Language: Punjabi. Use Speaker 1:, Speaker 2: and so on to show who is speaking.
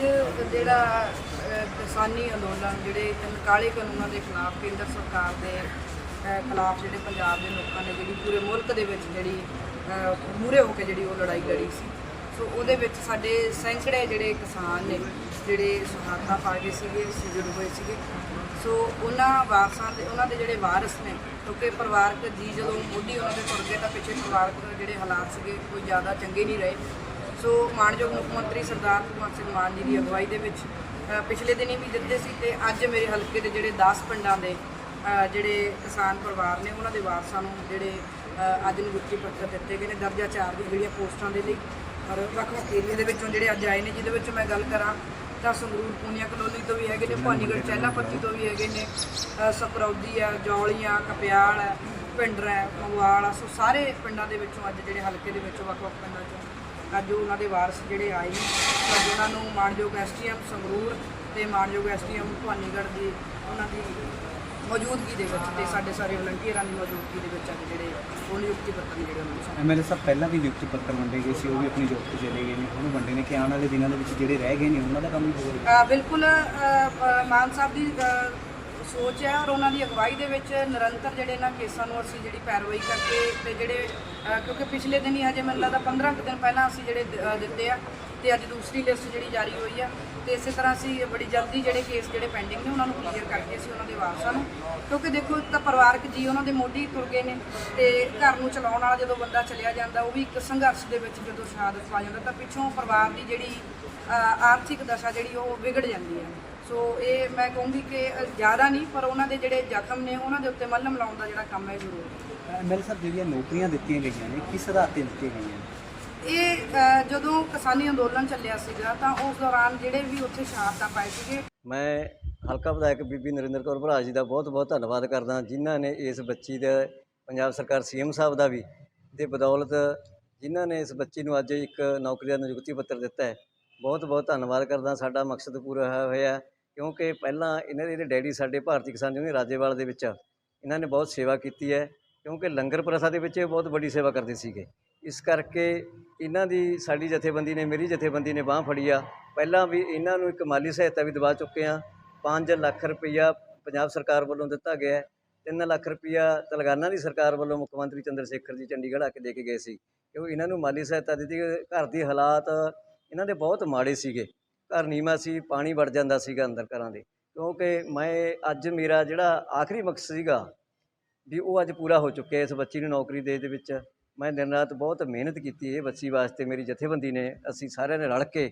Speaker 1: ਜਿਹੜਾ ਕਿਸਾਨੀ ਅੰਦੋਲਨ ਜਿਹੜੇ ਕਾਲੇ ਕਾਨੂੰਨਾਂ ਦੇ ਖਿਲਾਫ ਕੇਂਦਰ ਸਰਕਾਰ ਦੇ ਖਿਲਾਫ ਜਿਹੜੇ ਪੰਜਾਬ ਦੇ ਲੋਕਾਂ ਨੇ ਜਿਹੜੀ ਪੂਰੇ ਮੁਲਕ ਦੇ ਵਿੱਚ ਜਿਹੜੀ ਮੂਰੇ ਹੋ ਕੇ ਜਿਹੜੀ ਉਹ ਲੜਾਈ ਲੜੀ ਸੀ। ਸੋ ਉਹਦੇ ਵਿੱਚ ਸਾਡੇ ਸੈਂਕੜੇ ਜਿਹੜੇ ਕਿਸਾਨ ਨੇ, ਜਿਹੜੇ ਸ਼ਹਾਦਤਾਂ ਪਾ ਗਏ ਸੀਗੇ ਸ਼ਹੀਦ ਹੋਏ ਸੀਗੇ। ਸੋ ਉਹਨਾਂ ਵਾਰਸਾਂ ਦੇ, ਉਹਨਾਂ ਦੇ ਜਿਹੜੇ ਵਾਰਸ ਨੇ, ਕਿਉਂਕਿ ਪਰਿਵਾਰਕ ਜੀ ਜਦੋਂ ਮੋਢੀ ਉਹਨਾਂ ਦੇ ਤੁਰ ਗਏ ਤਾਂ ਪਿੱਛੇ ਪਰਿਵਾਰਕ ਜਿਹੜੇ ਹਾਲਾਤ ਸੀਗੇ ਕੋਈ ਜ਼ਿਆਦਾ ਚੰਗੇ ਨਹੀਂ ਰਹੇ। ਸੋ ਮਾਨਯੋਗ ਮੁੱਖ ਮੰਤਰੀ ਸਰਦਾਰ ਭਗਵੰਤ ਸਿੰਘ ਮਾਨ ਜੀ ਦੀ ਅਗਵਾਈ ਦੇ ਵਿੱਚ ਅ, ਪਿਛਲੇ ਦਿਨੀ ਵੀ ਦਿੱਤੇ ਸੀ ਤੇ ਅੱਜ ਮੇਰੇ ਹਲਕੇ ਦੇ ਜਿਹੜੇ 10 ਪਿੰਡਾਂ ਦੇ ਜਿਹੜੇ ਕਿਸਾਨ ਪਰਿਵਾਰ ਨੇ ਉਹਨਾਂ ਦੇ ਵਾਰਸਾਂ ਨੂੰ ਜਿਹੜੇ ਅੱਜ ਨਿਯੁਕਤੀ ਪੱਤਰ ਦਿੱਤੇ ਗਏ ਨੇ ਦਰਜਾ 4 ਦੀ ਜਿਹੜੀਆਂ ਪੋਸਟਾਂ ਦੇ ਲਈ ਔਰ ਵੱਖ ਵੱਖ ਏਰੀਆ ਦੇ ਵਿੱਚੋਂ ਜਿਹੜੇ ਅੱਜ ਆਏ ਨੇ ਜਿਹਦੇ ਵਿੱਚ ਮੈਂ ਗੱਲ ਕਰਾਂ ਤਾਂ ਸੰਗਰੂਰ ਪੂਨੀਆ ਕਲੋਨੀ ਤੋਂ ਵੀ ਹੈਗੇ ਨੇ ਭਾਨੀਗੜ੍ਹ ਚਹਿਲਾ ਪੱਤੀ ਤੋਂ ਵੀ ਹੈਗੇ ਨੇ ਅ, ਸਕਰੌਦੀ ਆ ਜੌਲੀਆਂ ਕਪਿਆਲ ਹੈ ਪਿੰਡਰਾ ਹੈ, ਮੰਗਵਾਲ ਆ ਸੋ ਸਾਰੇ ਪਿੰਡਾਂ ਦੇ ਵਿੱਚੋਂ ਅੱਜ ਜਿਹੜੇ ਹਲਕੇ ਦੇ ਵਿੱਚੋਂ ਵੱਖ ਵੱਖ ਪਿੰਡਾਂ ਚੋਂ ਅੱਜ ਉਹਨਾਂ ਦੇ ਵਾਰਸ ਜਿਹੜੇ ਆਏ ਨੇ ਤਾਂ ਉਹਨਾਂ ਨੂੰ ਮਾਨਯੋਗ ਐਸਟੀਐਮ ਸੰਗਰੂਰ ਤੇ ਮਾਨਯੋਗ ਐਸਟੀਐਮ ਭਾਨੀਗੜ੍ਹ ਦੀ ਉਹਨਾਂ ਦੀ ਮੌਜੂਦਗੀ ਦੇ ਵਿੱਚ ਤੇ ਸਾਡੇ ਸਾਰੇ ਵਲੰਟੀਅਰਾਂ ਦੀ ਮੌਜੂਦਗੀ ਦੇ ਵਿੱਚ ਅੱਜ ਜਿਹੜੇ ਉਹ ਨਿਯੁਕਤੀ ਪੱਤਰ ਜਿਹੜੇ ਉਹਨਾਂ ਨੂੰ।
Speaker 2: ਐਮਐਲਏ ਸਾਹਿਬ ਪਹਿਲਾਂ ਵੀ ਨਿਯੁਕਤੀ ਪੱਤਰ ਵੰਡੇ ਗਏ ਸੀ ਉਹ ਵੀ ਆਪਣੀ ਜੋਬ ਤੇ ਚਲੇ ਗਏ ਨੇ ਹੁਣ ਵੰਡੇ ਨੇ ਕਿ ਆਉਣ ਵਾਲੇ ਦਿਨਾਂ ਦੇ ਵਿੱਚ ਜਿਹੜੇ ਰਹਿ ਗਏ ਨੇ ਉਹਨਾਂ ਦਾ ਕੰਮ ਵੀ ਹੋਵੇਗਾ
Speaker 1: ਅ, ਬਿਲਕੁਲ ਮਾਨ ਸਾਹਿਬ ਦੀ ਸੋਚ ਹੈ ਔਰ ਉਹਨਾਂ ਦੀ ਅਗਵਾਈ ਦੇ ਵਿੱਚ ਨਿਰੰਤਰ ਜਿਹੜੇ ਇਹਨਾਂ ਕੇਸਾਂ ਨੂੰ ਅਸੀਂ ਜਿਹੜੀ ਪੈਰਵਾਈ ਕਰਕੇ ਤੇ ਜਿਹੜੇ ਕਿਉਂਕਿ ਪਿਛਲੇ ਦਿਨ ਹੀ ਹਜੇ ਮੈਨੂੰ ਲੱਗਦਾ 15 ਕੁ ਦਿਨ ਪਹਿਲਾਂ ਅਸੀਂ ਜਿਹੜੇ ਦਿੱਤੇ ਆ ਤੇ ਅੱਜ ਦੂਸਰੀ ਲਿਸਟ ਜਿਹੜੀ ਜਾਰੀ ਹੋਈ ਆ ਤੇ ਇਸੇ ਤਰ੍ਹਾਂ ਅਸੀਂ ਬੜੀ ਜਲਦੀ ਜਿਹੜੇ ਕੇਸ ਜਿਹੜੇ ਪੈਂਡਿੰਗ ਨੇ ਉਹਨਾਂ ਨੂੰ ਕਲੀਅਰ ਕਰਕੇ ਅਸੀਂ ਉਹਨਾਂ ਦੇ ਵਾਰਸਾਂ ਨੂੰ ਕਿਉਂਕਿ ਦੇਖੋ, ਇੱਕ ਤਾਂ ਪਰਿਵਾਰਕ ਜੀ ਉਹਨਾਂ ਦੇ ਮੋਢੀ ਤੁਰ ਗਏ ਨੇ ਤੇ ਘਰ ਨੂੰ ਚਲਾਉਣ ਵਾਲਾ ਜਦੋਂ ਬੰਦਾ ਚਲਿਆ ਜਾਂਦਾ, ਉਹ ਵੀ ਇੱਕ ਸੰਘਰਸ਼ ਦੇ ਵਿੱਚ ਜਦੋਂ ਸ਼ਹਾਦਤ ਪਾ ਜਾਂਦਾ, ਤਾਂ ਪਿੱਛੋਂ ਪਰਿਵਾਰ ਦੀ ਜਿਹੜੀ ਆਰਥਿਕ ਦਸ਼ਾ ਜਿਹੜੀ ਉਹ ਵਿਗੜ ਜਾਂਦੀ ਹੈ। ਸੋ ਇਹ ਮੈਂ ਕਹੂੰਗੀ ਕਿ ਜ਼ਿਆਦਾ ਨਹੀਂ, ਪਰ ਉਹਨਾਂ ਦੇ ਜਿਹੜੇ ਜ਼ਖਮ ਨੇ, ਉਹਨਾਂ ਦੇ ਉੱਤੇ ਮੱਲਮ ਲਾਉਣ ਦਾ ਜਿਹੜਾ ਕੰਮ ਹੈ ਜ਼ਰੂਰ। ਜ਼ਰੂਰੀ ਹੈ
Speaker 2: ਐਮਐਲਏ ਸਾਹਿਬ ਜਿਹੜੀਆਂ ਨੌਕਰੀਆਂ ਦਿੱਤੀਆਂ ਗਈਆਂ ਨੇ, ਕਿਸ ਆਧਾਰ ਤੇ ਦਿੱਤੀਆਂ ਗਈਆਂ ਨੇ?
Speaker 1: ਇਹ ਜਦੋਂ ਕਿਸਾਨੀ ਅੰਦੋਲਨ ਚੱਲਿਆ ਸੀਗਾ ਤਾਂ ਉਸ ਦੌਰਾਨ ਜਿਹੜੇ ਵੀ ਉੱਥੇ ਸ਼ਹਾਦਤਾਂ ਪਾਏ ਸੀਗੇ।
Speaker 3: ਮੈਂ ਹਲਕਾ ਵਿਧਾਇਕ ਬੀਬੀ ਨਰਿੰਦਰ ਕੌਰ ਭਰਾ ਜੀ ਦਾ ਬਹੁਤ-ਬਹੁਤ ਧੰਨਵਾਦ ਕਰਦਾ ਜਿਨ੍ਹਾਂ ਨੇ ਇਸ ਬੱਚੀ ਦੇ, ਪੰਜਾਬ ਸਰਕਾਰ ਸੀਐਮ ਸਾਹਿਬ ਦਾ ਵੀ, ਦੇ ਬਦੌਲਤ ਜਿਨ੍ਹਾਂ ਨੇ ਇਸ ਬੱਚੀ ਨੂੰ ਅੱਜ ਇੱਕ ਨੌਕਰੀ ਦਾ ਨਿਯੁਕਤੀ ਪੱਤਰ ਦਿੱਤਾ ਹੈ। ਬਹੁਤ-ਬਹੁਤ ਧੰਨਵਾਦ ਕਰਦਾ ਸਾਡਾ ਮਕਸਦ ਪੂਰਾ ਹੋਇਆ ਹੋਇਆ ਕਿਉਂਕਿ ਪਹਿਲਾਂ ਇਹਨਾਂ ਦੇ ਜਿਹੜੇ ਡੈਡੀ ਸਾਡੇ ਭਾਰਤੀ ਕਿਸਾਨ ਯੂਨੀਅਨ ਰਾਜੇਵਾਲ ਦੇ ਵਿੱਚ, ਇਹਨਾਂ ਨੇ ਬਹੁਤ ਸੇਵਾ ਕੀਤੀ ਹੈ, ਕਿਉਂਕਿ ਲੰਗਰ ਪ੍ਰਥਾ ਦੇ ਵਿੱਚ ਇਹ ਬਹੁਤ ਵੱਡੀ ਸੇਵਾ ਕਰਦੇ ਸੀਗੇ। ਇਸ ਕਰਕੇ ਇਹਨਾਂ ਦੀ, ਸਾਡੀ ਜਥੇਬੰਦੀ ਨੇ, ਮੇਰੀ ਜਥੇਬੰਦੀ ਨੇ ਬਾਹ ਫੜੀ ਆ। ਪਹਿਲਾਂ ਵੀ ਇਹਨਾਂ ਨੂੰ ਇੱਕ ਮਾਲੀ ਸਹਾਇਤਾ ਵੀ ਦਿਵਾ ਚੁੱਕੇ ਆ 5 ਲੱਖ ਰੁਪਈਆ ਪੰਜਾਬ ਸਰਕਾਰ ਵੱਲੋਂ ਦਿੱਤਾ ਗਿਆ ਹੈ। 3 ਲੱਖ ਰੁਪਈਆ ਤੇਲੰਗਾਨਾ ਦੀ ਸਰਕਾਰ ਵੱਲੋਂ ਮੁੱਖ ਮੰਤਰੀ ਚੰਦਰ ਸ਼ੇਖਰ ਜੀ ਚੰਡੀਗੜ੍ਹ ਆ ਕੇ ਦੇ ਕੇ ਗਏ ਸੀ ਕਿਉਂ ਇਹਨਾਂ ਨੂੰ ਮਾਲੀ ਸਹਾਇਤਾ ਦਿੱਤੀ ਘਰ ਦੀ ਹਾਲਾਤ ਇਹਨਾਂ ਦੇ ਬਹੁਤ ਮਾੜੇ ਸੀਗੇ। ਘਰ ਨੀਵਾਂ ਸੀ, ਪਾਣੀ ਵੜ ਜਾਂਦਾ ਸੀਗਾ ਅੰਦਰ ਘਰਾਂ ਦੇ। ਕਿਉਂਕਿ ਮੈਂ ਅੱਜ ਮੇਰਾ ਜਿਹੜਾ ਆਖਰੀ ਮਕਸਦ ਸੀਗਾ ਵੀ ਉਹ ਅੱਜ ਪੂਰਾ ਹੋ ਚੁੱਕਿਆ ਇਸ ਬੱਚੀ ਨੂੰ ਨੌਕਰੀ ਦੇ ਦੇ ਵਿੱਚ। ਮੈਂ ਦਿਨ ਰਾਤ ਬਹੁਤ ਮਿਹਨਤ ਕੀਤੀ ਇਹ ਬੱਸੀ ਵਾਸਤੇ, ਮੇਰੀ ਜਥੇਬੰਦੀ ਨੇ, ਅਸੀਂ ਸਾਰਿਆਂ ਨੇ ਰਲ ਕੇ